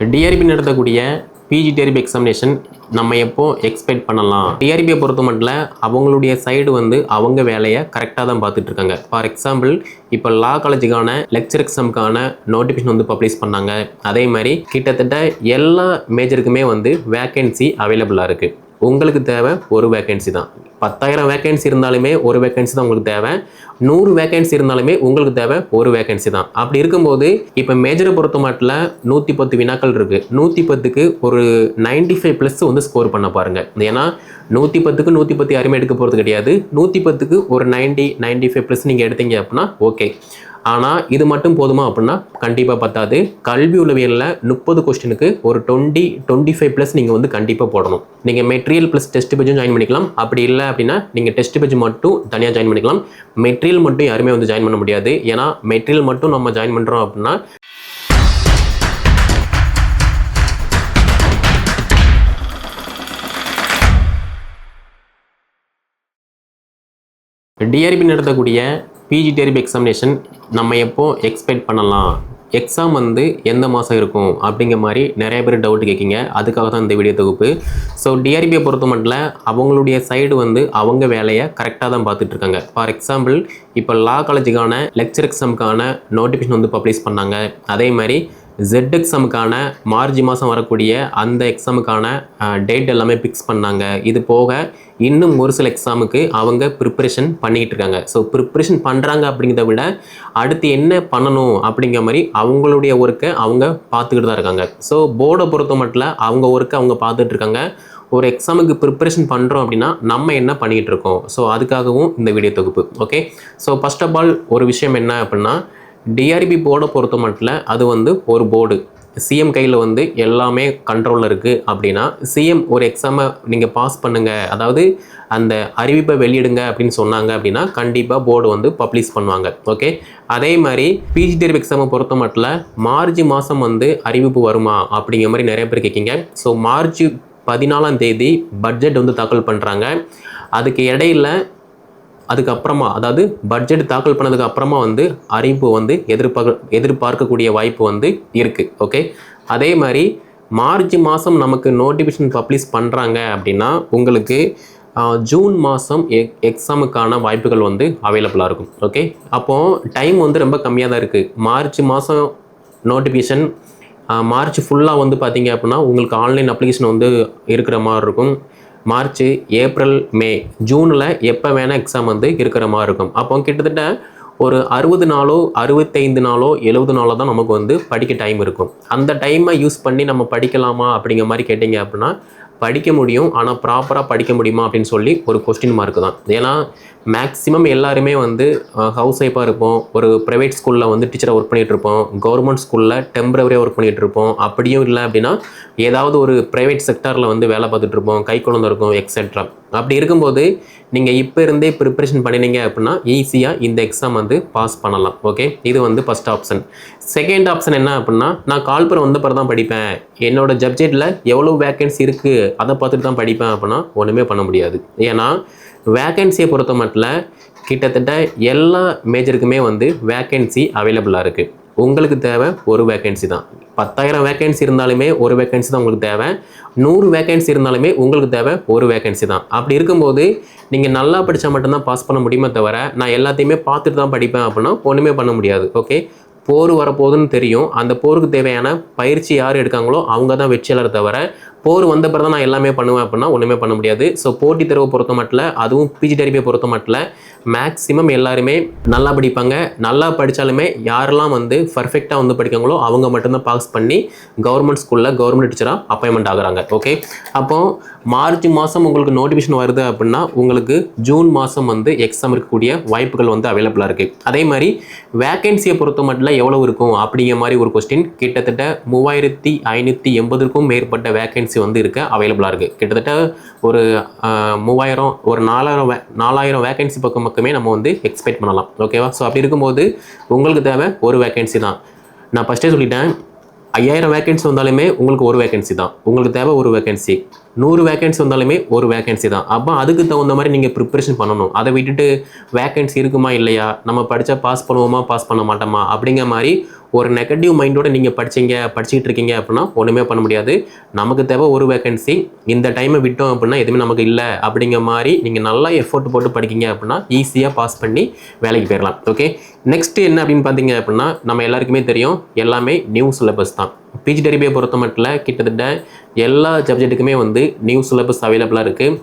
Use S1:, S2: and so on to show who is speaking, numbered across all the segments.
S1: TRP நடத்தக்கூடிய PG TRP examination நம்ம எப்போ எக்ஸ்பெக்ட் பண்ணலாம்? டிஆர்பியை பொறுத்த மட்டும் அவங்களுடைய சைடு வந்து அவங்க வேலையை கரெக்டாக தான் பார்த்துட்டு இருக்காங்க. ஃபார் எக்ஸாம்பிள் இப்போ லா காலேஜுக்கான லெக்சர் எக்ஸாமுக்கான நோட்டிஃபிகேஷன் வந்து பப்ளிஷ் பண்ணாங்க. அதே மாதிரி கிட்டத்தட்ட எல்லா மேஜருக்குமே வந்து வேக்கன்சி அவைலபிளாக இருக்குது உங்களுக்கு தேவை ஒரு வேக்கன்சி தான். பத்தாயிரம் வேக்கன்சி இருந்தாலுமே ஒரு வேக்கன்சி தான் உங்களுக்கு தேவை. நூறு வேக்கன்சி இருந்தாலுமே உங்களுக்கு தேவை ஒரு வேக்கன்சி தான். அப்படி இருக்கும்போது இப்போ மேஜரை பொறுத்த மாட்டில் நூற்றி பத்து வினாக்கள் இருக்குது நூற்றி பத்துக்கு ஒரு 95 ஃபைவ் ப்ளஸ் வந்து ஸ்கோர் பண்ண பாருங்கள் ஏன்னா நூற்றி பத்துக்கு நூற்றி பத்து யாருமே எடுக்க போகிறது கிடையாது. நூற்றி பத்துக்கு ஒரு 90 95 ஃபைவ் ப்ளஸ் நீங்கள் எடுத்தீங்க அப்படின்னா ஓகே ஆனால் இது மட்டும் போதுமா அப்படின்னா கண்டிப்பாக பத்தாது. கல்வி உளவியலில் முப்பது கொஸ்டினுக்கு ஒரு டுவெண்ட்டி டுவெண்ட்டி ஃபைவ் ப்ளஸ் நீங்கள் வந்து கண்டிப்பாக போடணும். நீங்கள் மெட்டீரியல் ப்ளஸ் டெஸ்ட் பேஜும் ஜாயின் பண்ணிக்கலாம். அப்படி இல்லை அப்படின்னா நீங்கள் டெஸ்ட் பேஜ் மட்டும் தனியாக ஜாயின் பண்ணிக்கலாம். மெட்டீரியல் மட்டும் யாருமே வந்து ஜாயின் பண்ண முடியாது. ஏன்னா மெட்டீரியல் மட்டும் நம்ம ஜாயின் பண்ணுறோம் அப்படின்னா டிஆர்பி நடத்தக்கூடிய பிஜி டெரிப் எக்ஸாமினேஷன் நம்ம எப்போ எக்ஸ்பெக்ட் பண்ணலாம்? எக்ஸாம் வந்து எந்த மாதம் இருக்கும்? அப்படிங்கிற மாதிரி நிறைய பேர் டவுட் கேட்கிங்க. அதுக்காக தான் இந்த வீடியோ தொகுப்பு. ஸோ டிஆர்பியை பொறுத்த மட்டும் அவங்களுடைய சைடு வந்து அவங்க வேலையை கரெக்டாக தான் பார்த்துட்டு இருக்காங்க. ஃபார் எக்ஸாம்பிள் இப்போ லா காலேஜுக்கான லெக்சர் எக்ஸாமுக்கான நோட்டிஃபிகேஷன் வந்து பப்ளிஷ் பண்ணாங்க. அதே மாதிரி ஜெட் எக்ஸாமுக்கான மார்ச் மாதம் வரக்கூடிய அந்த எக்ஸாமுக்கான டேட் எல்லாமே ஃபிக்ஸ் பண்ணாங்க. இது போக இன்னும் ஒரு சில எக்ஸாமுக்கு அவங்க ப்ரிப்பரேஷன் பண்ணிக்கிட்டு இருக்காங்க. ஸோ ப்ரிப்ரேஷன் பண்ணுறாங்க அப்படிங்கிறத விட அடுத்து என்ன பண்ணணும் அப்படிங்கிற மாதிரி அவங்களுடைய ஒர்க்கை அவங்க பார்த்துக்கிட்டு தான் இருக்காங்க. ஸோ போர்டை பொறுத்த மட்டும் அவங்க ஒர்க்கை அவங்க பார்த்துட்டு இருக்காங்க. ஒரு எக்ஸாமுக்கு ப்ரிப்பரேஷன் பண்ணுறோம் அப்படின்னா நம்ம என்ன பண்ணிகிட்டு இருக்கோம்? ஸோ அதுக்காகவும் இந்த வீடியோ தொகுப்பு. Okay so first of all ஒரு விஷயம் என்ன அப்படின்னா டிஆர்பி போர்டை பொறுத்த மட்டும் அது வந்து ஒரு போர்டு சிஎம் கையில் வந்து எல்லாமே கண்ட்ரோலில் இருக்குது அப்படின்னா சிஎம் ஒரு எக்ஸாமை நீங்கள் பாஸ் பண்ணுங்கள் அதாவது அந்த அறிவிப்பை வெளியிடுங்க அப்படின்னு சொன்னாங்க அப்படின்னா கண்டிப்பாக போர்டு வந்து பப்ளிஷ் பண்ணுவாங்க. ஓகே அதே மாதிரி பிஜி தேர்வு எக்ஸாமை பொறுத்த மட்டும் மார்ச் மாதம் வந்து அறிவிப்பு வருமா அப்படிங்கிற மாதிரி நிறைய பேர் கேட்கிங்க ஸோ மார்ச் பதினாலாம் தேதி பட்ஜெட் வந்து தாக்கல் பண்ணுறாங்க அதுக்கு இடையில அதுக்கப்புறமா அதாவது பட்ஜெட் தாக்கல் பண்ணதுக்கு அப்புறமா வந்து அறிவிப்பு வந்து எதிர்பார்க்க எதிர்பார்க்கக்கூடிய வாய்ப்பு வந்து இருக்குது ஓகே அதே மாதிரி மார்ச் மாதம் நமக்கு நோட்டிஃபிகேஷன் பப்ளிஷ் பண்ணுறாங்க அப்படின்னா உங்களுக்கு ஜூன் மாதம் எக் எக்ஸாமுக்கான வாய்ப்புகள் வந்து அவைலபிளாக இருக்கும் ஓகே அப்போது டைம் வந்து ரொம்ப கம்மியாக தான் இருக்குது மார்ச் மாதம் நோட்டிஃபிகேஷன் மார்ச் ஃபுல்லாக வந்து பார்த்தீங்க அப்படின்னா உங்களுக்கு ஆன்லைன் அப்ளிகேஷன் வந்து இருக்கிற மாதிரி இருக்கும். March April May. ஜூனில் எப்போ வேணால் எக்ஸாம் வந்து இருக்கிற மாதிரி இருக்கும். அப்போ கிட்டத்தட்ட ஒரு அறுபது நாளோ அறுபத்தைந்து நாளோ எழுபது நாளோ தான் நமக்கு வந்து படிக்க டைம் இருக்கும். அந்த டைமை யூஸ் பண்ணி நம்ம படிக்கலாமா அப்படிங்கிற மாதிரி கேட்டிங்க அப்படின்னா படிக்க முடியும் ஆனால் ப்ராப்பராக படிக்க முடியுமா அப்படின்னு சொல்லி ஒரு கொஸ்டின் மார்க் தான். ஏன்னா மேக்ஸிமம் எல்லாருமே வந்து ஹவுஸ் ஒய்ஃபாக இருப்போம் ஒரு ப்ரைவேட் ஸ்கூலில் வந்து டீச்சராக ஒர்க் பண்ணிகிட்டு இருப்போம் கவர்மெண்ட் ஸ்கூலில் டெம்பரவரியாக ஒர்க் பண்ணிகிட்டு இருப்போம். அப்படியும் இல்லை அப்படின்னா ஏதாவது ஒரு ப்ரைவேட் செக்டாரில் வந்து வேலை பார்த்துட்டு இருப்போம் கை குழந்தை இருக்கும் எக்ஸெட்ரா அப்படி இருக்கும்போது நீங்கள் இப்போ இருந்தே ப்ரிப்பரேஷன் பண்ணினீங்க அப்படின்னா ஈஸியாக இந்த எக்ஸாம் வந்து பாஸ் பண்ணலாம். ஓகே இது வந்து ஃபஸ்ட் ஆப்ஷன் செகண்ட் ஆப்ஷன் என்ன அப்படின்னா நான் கால்புரம் வந்த பிறகு தான் படிப்பேன். என்னோட சப்ஜெக்டில் எவ்வளோ வேக்கன்சி இருக்குது அதை பார்த்துட்டு தான் படிப்பேன் அப்படின்னா ஒன்றுமே பண்ண முடியாது. ஏன்னா வேக்கன்சியை பொறுத்த மட்டும் கிட்டத்தட்ட எல்லா மேஜருக்குமே வந்து வேக்கன்சி அவைலபிளாக இருக்குது உங்களுக்கு தேவை ஒரு வேக்கன்சி தான். பத்தாயிரம் வேக்கன்சி இருந்தாலுமே ஒரு வேக்கன்சி தான் உங்களுக்கு தேவை. நூறு வேக்கன்சி இருந்தாலுமே உங்களுக்கு தேவை ஒரு வேக்கன்சி தான். அப்படி இருக்கும்போது நீங்கள் நல்லா படித்தா மட்டும்தான் பாஸ் பண்ண முடியுமே தவிர நான் எல்லாத்தையுமே பார்த்துட்டு தான் படிப்பேன் அப்படின்னா ஒன்றுமே பண்ண முடியாது. ஓகே போர் வரப்போகுதுன்னு தெரியும். அந்த போருக்கு தேவையான பயிற்சி யார் எடுக்காங்களோ அவங்க தான் வெற்றியாளர் தவிர போர் வந்த பிறகு நான் எல்லாமே பண்ணுவேன் அப்படின்னா ஒன்றுமே பண்ண முடியாது. ஸோ போட்டித் தேர்வை பொறுத்த மட்டும் அதுவும் பிஜி டெரிபியை பொறுத்த மட்டும் மேக்ஸிமம் எல்லாருமே நல்லா படிப்பாங்க. நல்லா படித்தாலுமே யாரெல்லாம் வந்து பர்ஃபெக்டாக வந்து படிக்காங்களோ அவங்க மட்டும்தான் பாஸ் பண்ணி கவர்மெண்ட் ஸ்கூலில் கவர்மெண்ட் டீச்சராக அப்பாயின்மெண்ட் ஆகுறாங்க. ஓகே அப்போது மார்ச் மாதம் உங்களுக்கு நோட்டிஃபிகேஷன் வருது அப்படின்னா உங்களுக்கு ஜூன் மாதம் வந்து எக்ஸாம் இருக்கக்கூடிய வாய்ப்புகள் வந்து அவைலபிளாக இருக்குது அதே மாதிரி வேக்கன்சியை பொறுத்த மட்டும் எவ்வளோ இருக்கும்? அப்படிங்கிற மாதிரி ஒரு கொஸ்டின் கிட்டத்தட்ட மூவாயிரத்தி ஐநூற்றி எண்பதுக்கும் மேற்பட்ட வேக்கன்சி வந்து இருக்க அவைலபிளாக இருக்குது கிட்டத்தட்ட ஒரு மூவாயிரம் ஒரு நாலாயிரம் வே நாலாயிரம் வேகன்சி பக்கம் பக்கமே நம்ம வந்து எக்ஸ்பெக்ட் பண்ணலாம். ஓகேவா ஸோ அப்படி இருக்கும்போது உங்களுக்கு தேவை ஒரு வேக்கன்சி தான். நான் ஃபஸ்ட்டே சொல்லிட்டேன் ஐயாயிரம் வேகன்சி வந்தாலுமே உங்களுக்கு ஒரு வேகன்சி தான். உங்களுக்கு தேவை ஒரு வேகன்சி நூறு வேகன்சி வந்தாலுமே ஒரு வேகன்சி தான். அப்போ அதுக்கு தகுந்த மாதிரி நீங்கள் ப்ரிப்பரேஷன் பண்ணணும். அதை விட்டுட்டு வேகன்சி இருக்குமா இல்லையா? நம்ம படித்தா பாஸ் பண்ணுவோமா பாஸ் பண்ண மாட்டோமா? அப்படிங்கிற மாதிரி ஒரு நெகட்டிவ் மைண்டோட நீங்கள் படிச்சீங்க படிச்சுக்கிட்டு இருக்கீங்க அப்படின்னா ஒன்றுமே பண்ண முடியாது. நமக்கு தேவை ஒரு வேகன்சி இந்த டைமை விட்டோம் அப்படின்னா எதுவுமே நமக்கு இல்லை. அப்படிங்கிற மாதிரி நீங்கள் நல்லா எஃபோர்ட் போட்டு படிக்கீங்க அப்படின்னா ஈஸியாக பாஸ் பண்ணி வேலைக்கு போயிடலாம் ஓகே நெக்ஸ்ட் என்ன அப்படின்னு பார்த்தீங்க அப்படின்னா நம்ம எல்லாருக்குமே தெரியும் எல்லாமே நியூ சிலபஸ் தான். பிஜி டெரிபியை பொறுத்த மட்டும் கிட்டத்தட்ட எல்லா சப்ஜெக்ட்டுக்குமே வந்து நியூ சிலபஸ் அவைலபிளாக இருக்குது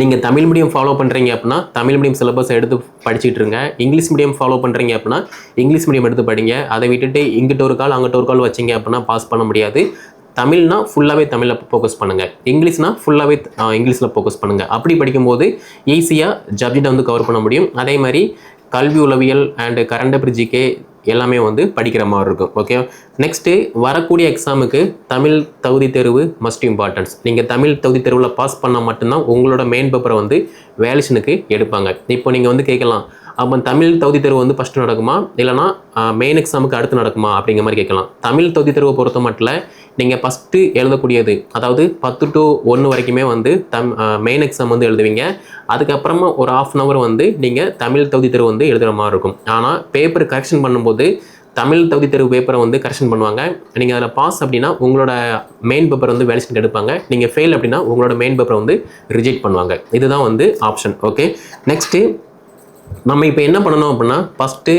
S1: நீங்கள் தமிழ் மீடியம் ஃபாலோ பண்ணுறீங்க அப்படின்னா தமிழ் மீடியம் சிலபஸ் எடுத்து படிச்சுட்டு இருங்க. இங்கிலீஷ் மீடியம் ஃபாலோ பண்ணுறீங்க அப்படின்னா இங்கிலீஷ் மீடியம் எடுத்து படிங்க. அதை விட்டுட்டு இங்கிட்ட ஒரு கால் அங்கிட்ட ஒரு கால் வச்சிங்க அப்படின்னா பாஸ் பண்ண முடியாது. தமிழ்னா ஃபுல்லாகவே தமிழில் ஃபோக்கஸ் பண்ணுங்கள் இங்கிலீஷ்னா ஃபுல்லாகவே இங்கிலீஷில் ஃபோக்கஸ் பண்ணுங்கள் அப்படி படிக்கும்போது ஈஸியாக ஜப்ஜெக்டை வந்து கவர் பண்ண முடியும். அதே மாதிரி கல்வி உளவியல் அண்டு கரண்ட் பிரிட்ஜிக்கே எல்லாமே வந்து படிக்கிற மாதிரி இருக்கும் ஓகே நெக்ஸ்ட்டு வரக்கூடிய எக்ஸாமுக்கு தமிழ் தகுதி தேர்வு மஸ்ட் இம்பார்ட்டன்ஸ் நீங்கள் தமிழ் தகுதி தேர்வில் பாஸ் பண்ணால் மட்டும்தான் உங்களோட மெயின் பேப்பரை வந்து வேலேஷனுக்கு எடுப்பாங்க. இப்போ நீங்கள் வந்து கேட்கலாம் அப்போ தமிழ் தகுதி தேர்வு வந்து ஃபஸ்ட்டு நடக்குமா? இல்லைனா மெயின் எக்ஸாமுக்கு அடுத்து நடக்குமா? அப்படிங்கிற மாதிரி கேட்கலாம். தமிழ் தகுதி தேர்வை பொறுத்த மட்டும் நீங்கள் ஃபஸ்ட்டு எழுதக்கூடியது அதாவது பத்து டு ஒன்று வரைக்குமே வந்து தம் மெயின் எக்ஸாம் வந்து எழுதுவீங்க. அதுக்கப்புறமா ஒரு ஆஃப் அன் ஹவர் வந்து நீங்கள் தமிழ் தகுதி தேர்வு வந்து எழுதுகிற மாதிரி இருக்கும். ஆனால் பேப்பர் கரெக்ஷன் பண்ணும்போது தமிழ் தகுதி தேர்வு பேப்பரை வந்து கரெக்ஷன் பண்ணுவாங்க. நீங்கள் அதில் பாஸ் அப்படின்னா உங்களோட மெயின் பேப்பர் வந்து வேலிஷன் எடுப்பாங்க. நீங்கள் ஃபெயில் அப்படின்னா உங்களோட மெயின் பேப்பரை வந்து ரிஜெக்ட் பண்ணுவாங்க. இதுதான் வந்து ஆப்ஷன் ஓகே நெக்ஸ்ட்டு நம்ம இப்போ என்ன பண்ணணும் அப்படின்னா ஃபஸ்ட்டு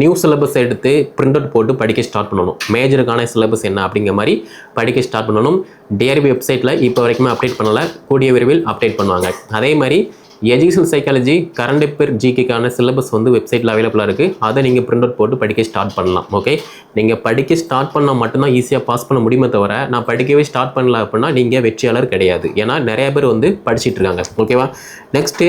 S1: நியூ சிலபஸ் எடுத்து பிரிண்ட் அவுட் போட்டு படிக்க ஸ்டார்ட் பண்ணணும். மேஜருக்கான சிலபஸ் என்ன அப்படிங்கிற மாதிரி படிக்க ஸ்டார்ட் பண்ணணும். டிஆர்பி வெப்சைட்டில் இப்போ வரைக்குமே அப்டேட் பண்ணலை. கூடிய விரைவில் அப்டேட் பண்ணுவாங்க. அதே மாதிரி எஜுகேஷன் சைக்காலஜி கரண்ட் அஃபேர் ஜிகேக்கான சிலபஸ் வந்து வெப்சைட்டில் அவைலபிளாக இருக்குது அதை நீங்கள் பிரிண்ட் அவுட் போட்டு படிக்க ஸ்டார்ட் பண்ணலாம். ஓகே நீங்கள் படிக்க ஸ்டார்ட் பண்ணால் மட்டும்தான் ஈஸியாக பாஸ் பண்ண முடியுமே தவிர நான் படிக்கவே ஸ்டார்ட் பண்ணல அப்படின்னா நீங்கள் வெற்றியாளர் கிடையாது. ஏன்னா நிறையா பேர் வந்து படிச்சிட்டு இருக்காங்க. ஓகேவா நெக்ஸ்ட்டு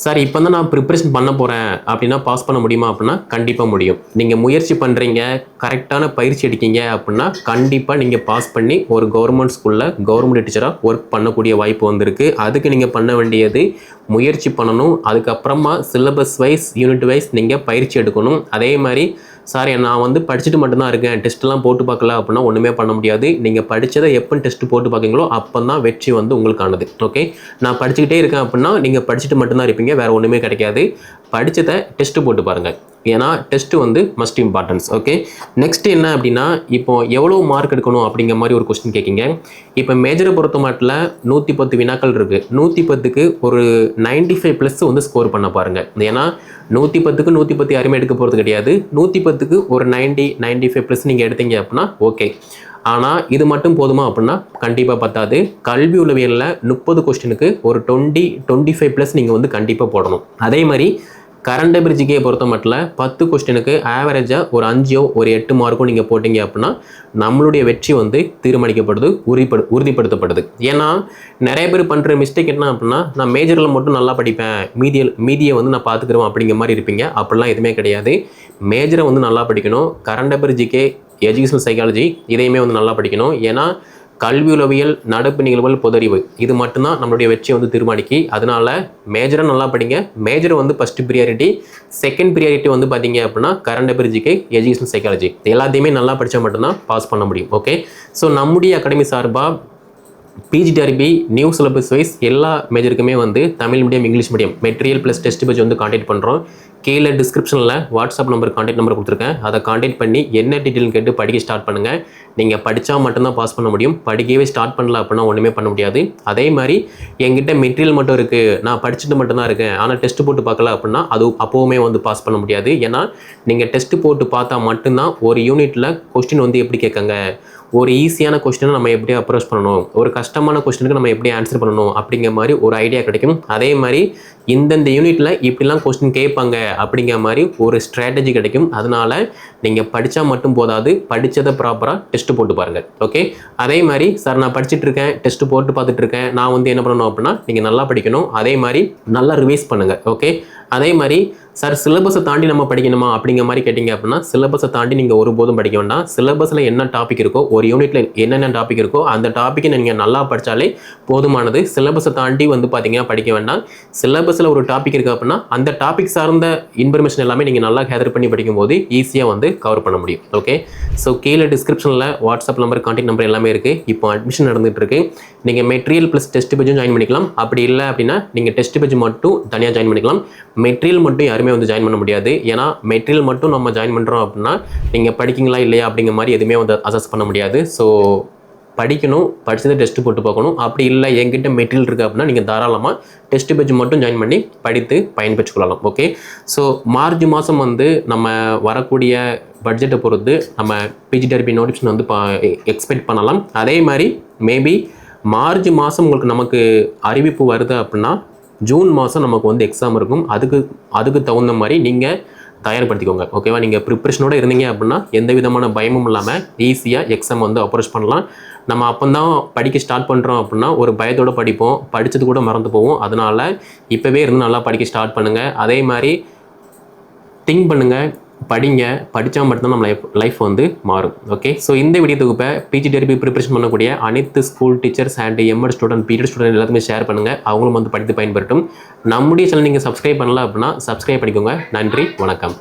S1: சார் இப்போ தான் நான் ப்ரிப்பரேஷன் பண்ண போகிறேன் அப்படின்னா பாஸ் பண்ண முடியுமா அப்படின்னா கண்டிப்பாக முடியும். நீங்கள் முயற்சி பண்ணுறீங்க கரெக்டான பயிற்சி எடுக்கீங்க அப்படின்னா கண்டிப்பாக நீங்கள் பாஸ் பண்ணி ஒரு கவர்மெண்ட் ஸ்கூலில் கவர்மெண்ட் டீச்சராக ஒர்க் பண்ணக்கூடிய வாய்ப்பு வந்திருக்கு. அதுக்கு நீங்கள் பண்ண வேண்டியது முயற்சி பண்ணணும். அதுக்கப்புறமா சிலபஸ் வைஸ் யூனிட் வைஸ் நீங்கள் பயிற்சி எடுக்கணும். அதே மாதிரி சார் நான் வந்து படிச்சுட்டு மட்டும்தான் இருக்கேன். டெஸ்ட்லாம் போட்டு பார்க்கல அப்படின்னா ஒன்றுமே பண்ண முடியாது. நீங்கள் படித்ததை எப்போ டெஸ்ட் போட்டு பார்க்கீங்களோ அப்போ தான் வெற்றி வந்து உங்களுக்கானது ஓகே நான் படிச்சுக்கிட்டே இருக்கேன் அப்படின்னா நீங்கள் படிச்சுட்டு மட்டும்தான் இருப்பீங்க. வேறு ஒன்றுமே கிடைக்காது. படித்ததை டெஸ்ட்டு போட்டு பாருங்கள் ஏன்னா டெஸ்ட்டு வந்து மஸ்ட் இம்பார்ட்டன்ஸ் ஓகே நெக்ஸ்ட் என்ன அப்படின்னா இப்போ எவ்வளோ மார்க் எடுக்கணும் அப்படிங்கிற மாதிரி ஒரு கொஸ்டின் கேட்குங்க. இப்போ மேஜரை பொறுத்த மாட்டில் நூற்றி பத்து வினாக்கள் இருக்குது நூற்றி பத்துக்கு ஒரு நைன்டி ஃபைவ் ப்ளஸ் வந்து ஸ்கோர் பண்ண பாருங்கள் ஏன்னா நூற்றி பத்துக்கு நூற்றி பத்து யாருமே எடுக்க போகிறது கிடையாது. நூற்றி பத்துக்கு ஒரு நைன்டி நைன்டி ஃபைவ் ப்ளஸ் நீங்கள் எடுத்தீங்க அப்படின்னா ஓகே ஆனால் இது மட்டும் போதுமா அப்படின்னா கண்டிப்பாக பத்தாது. கல்வி உளவியலில் முப்பது கொஸ்டினுக்கு ஒரு டுவெண்ட்டி டுவெண்ட்டி ஃபைவ் ப்ளஸ் நீங்கள் வந்து கண்டிப்பாக போடணும். அதே மாதிரி கரண்ட் பிரிட்ஜிக்கே பொறுத்த மட்டும் பத்து கொஸ்டினுக்கு ஆவரேஜாக ஒரு அஞ்சோ ஒரு எட்டு மார்க்கோ நீங்கள் போட்டிங்க அப்படின்னா நம்மளுடைய வெற்றி வந்து தீர்மானிக்கப்படுது உறுதிப்படு உறுதிப்படுத்தப்படுது. ஏன்னா நிறைய பேர் பண்ணுற மிஸ்டேக் என்ன அப்படின்னா நான் மேஜரில் மட்டும் நல்லா படிப்பேன் மீதியல் மீதியை வந்து நான் பார்த்துக்குறோம் அப்படிங்கிற மாதிரி இருப்பீங்க. அப்படிலாம் எதுவுமே கிடையாது. மேஜரை வந்து நல்லா படிக்கணும். கரண்ட் பிரிட்ஜிக்கே எஜுகேஷனல் சைக்காலஜி இதையுமே வந்து நல்லா படிக்கணும். ஏன்னா கல்வி உளவியல் நடப்பு நிகழ்வுகள் பொதறிவு. இது மட்டும்தான் நம்மளுடைய வெற்றியை வந்து தீர்மானிக்கி அதனால மேஜராக நல்லா படிங்க. மேஜர் வந்து ஃபஸ்ட் ப்ரியாரிட்டி செகண்ட் ப்ரியாரிட்டி வந்து பார்த்தீங்க அப்படின்னா கரண்ட் அபிரிஜிக்கு எஜுகேஷன் சைக்காலஜி எல்லாத்தையுமே நல்லா படித்தா மட்டும்தான் பாஸ் பண்ண முடியும். ஓகே ஸோ நம்முடைய அகாடமி சார்பாக பிஜிடிஆர்பி நியூ சிலபஸ் வைஸ் எல்லா மேஜருக்குமே வந்து Tamil medium English medium material plus test page வந்து காண்டாக்ட் பண்ணுறோம் கீழே டிஸ்கிரிப்ஷனில் வாட்ஸ்அப் நம்பர் காண்டாக்ட் நம்பர் கொடுத்துருக்கேன். அதை காண்டாக்ட் பண்ணி என்ன டீட்டெயில் கேட்டு படிக்க ஸ்டார்ட் பண்ணுங்கள் நீங்கள் படித்தா மட்டும்தான் பாஸ் பண்ண முடியும். படிக்கவே ஸ்டார்ட் பண்ணல அப்படின்னா ஒன்றுமே பண்ண முடியாது. அதே மாதிரி என்கிட்ட மெட்டீரியல் மட்டும் இருக்குது நான் படிச்சுட்டு மட்டும்தான் இருக்கேன். ஆனால் டெஸ்ட் போட்டு பார்க்கல அப்படின்னா அது அப்போவுமே வந்து பாஸ் பண்ண முடியாது. ஏன்னா நீங்கள் டெஸ்ட் போட்டு பார்த்தா மட்டும்தான் ஒரு யூனிட்டில் கொஸ்டின் வந்து எப்படி கேட்காங்க. ஒரு ஈஸியான கொஸ்டினை நம்ம எப்படி அப்ரோச் பண்ணணும்? ஒரு கஷ்டமான கொஸ்டினுக்கு நம்ம எப்படி ஆன்சர் பண்ணணும்? அப்படிங்கிற மாதிரி ஒரு ஐடியா கிடைக்கும். அதே மாதிரி இந்தந்த யூனிட்டில் இப்படிலாம் கொஸ்டின் கேட்பாங்க அப்படிங்கிற மாதிரி ஒரு ஸ்ட்ராட்டஜி கிடைக்கும். அதனால நீங்கள் படித்தா மட்டும் போதாது படித்ததை ப்ராப்பராக டெஸ்ட்டு போட்டு பாருங்கள் ஓகே அதே மாதிரி சார் நான் படிச்சுட்டு இருக்கேன் டெஸ்ட்டு போட்டு பார்த்துட்டு இருக்கேன் நான் வந்து என்ன பண்ணணும் அப்படின்னா நீங்கள் நல்லா படிக்கணும். அதே மாதிரி நல்லா ரிவைஸ் பண்ணுங்கள் ஓகே அதே மாதிரி சார் சிலபஸை தாண்டி நம்ம படிக்கணுமா? அப்படிங்கிற மாதிரி கேட்டிங்க அப்படின்னா சிலபஸை தாண்டி நீங்கள் ஒருபோதும் படிக்க வேண்டாம். சிலபஸில் என்ன டாபிக் இருக்கோ ஒரு யூனிட்டில் என்னென்ன டாபிக் இருக்கோ அந்த டாப்பிக்கை நீங்கள் நல்லா படித்தாலே போதுமானது. சிலபஸை தாண்டி வந்து பார்த்தீங்கன்னா படிக்க வேண்டாம். சிலபஸில் ஒரு டாபிக் இருக்குது அப்படின்னா அந்த டாபிக் சார்ந்த இன்ஃபர்மேஷன் எல்லாமே நீங்கள் நல்லா கேதர் பண்ணி படிக்கும்போது ஈஸியாக வந்து கவர் பண்ண முடியும். ஓகே ஸோ கீழே டிஸ்கிரிப்ஷனில் வாட்ஸ்அப் நம்பர் கான்டாக்ட் நம்பர் எல்லாமே இருக்குது இப்போ அட்மிஷன் நடந்துட்டு இருக்கு. நீங்கள் மெட்டீரியல் ப்ளஸ் டெஸ்ட் பேஜும் ஜாயின் பண்ணிக்கலாம். அப்படி இல்லை அப்படின்னா நீங்கள் டெஸ்ட் பேஜ் மட்டும் தனியாக ஜாயின் பண்ணிக்கலாம். மெட்டீரியல் மட்டும் யாருமே எல்லாருமே வந்து ஜாயின் பண்ண முடியாது. ஏன்னா மெட்டீரியல் மட்டும் நம்ம ஜாயின் பண்ணுறோம் அப்படின்னா நீங்கள் படிக்கிங்களா இல்லையா அப்படிங்கிற மாதிரி எதுவுமே வந்து அசஸ் பண்ண முடியாது. ஸோ படிக்கணும் படிச்சதை டெஸ்ட்டு போட்டு பார்க்கணும். அப்படி இல்லை என்கிட்ட மெட்டீரியல் இருக்குது அப்படின்னா நீங்கள் தாராளமாக டெஸ்ட் பேஜ் மட்டும் ஜாயின் பண்ணி படித்து பயன்பெற்றுக்கொள்ளலாம் ஓகே ஸோ மார்ச் மாதம் வந்து நம்ம வரக்கூடிய பட்ஜெட்டை பொறுத்து நம்ம பிஜிடிஆர்பி நோட்டிஃபிகேஷன் வந்து எக்ஸ்பெக்ட் பண்ணலாம். அதே மாதிரி மேபி மார்ச் மாதம் உங்களுக்கு நமக்கு அறிவிப்பு வருது அப்படின்னா ஜூன் மாதம் நமக்கு வந்து எக்ஸாம் இருக்கும். அதுக்கு அதுக்கு தகுந்த மாதிரி நீங்கள் தயார்படுத்திக்கோங்க. ஓகேவா நீங்கள் ப்ரிப்ரேஷனோட இருந்தீங்க அப்படின்னா எந்த விதமான பயமும் இல்லாமல் ஈஸியாக எக்ஸாம் வந்து அப்ரோச் பண்ணலாம். நம்ம அப்போ தான் படிக்க ஸ்டார்ட் பண்ணுறோம் அப்படின்னா ஒரு பயத்தோடு படிப்போம். படித்தது கூட மறந்து போவோம். அதனால் இப்போவே இருந்து நல்லா படிக்க ஸ்டார்ட் பண்ணுங்கள் அதே மாதிரி திங்க் பண்ணுங்கள் படிங்க படித்தா மட்டும்தான் நம்ம லைஃப் லைஃப் வந்து மாறும். ஓகே ஸோ இந்த வீடியோ தொகுப்பை பிஜிடிஆர்பி ப்ரிப்பரேஷன் பண்ணக்கூடிய அனைத்து school teachers and MEd student BEd student எல்லாத்துமே ஷேர் பண்ணுங்கள் அவங்களும் வந்து படித்து பயன்பெறட்டும். நம்முடைய சேனல் நீங்கள் சப்ஸ்கிரைப் பண்ணல அப்படின்னா சப்ஸ்கிரைப் பண்ணிக்கோங்க. நன்றி வணக்கம்.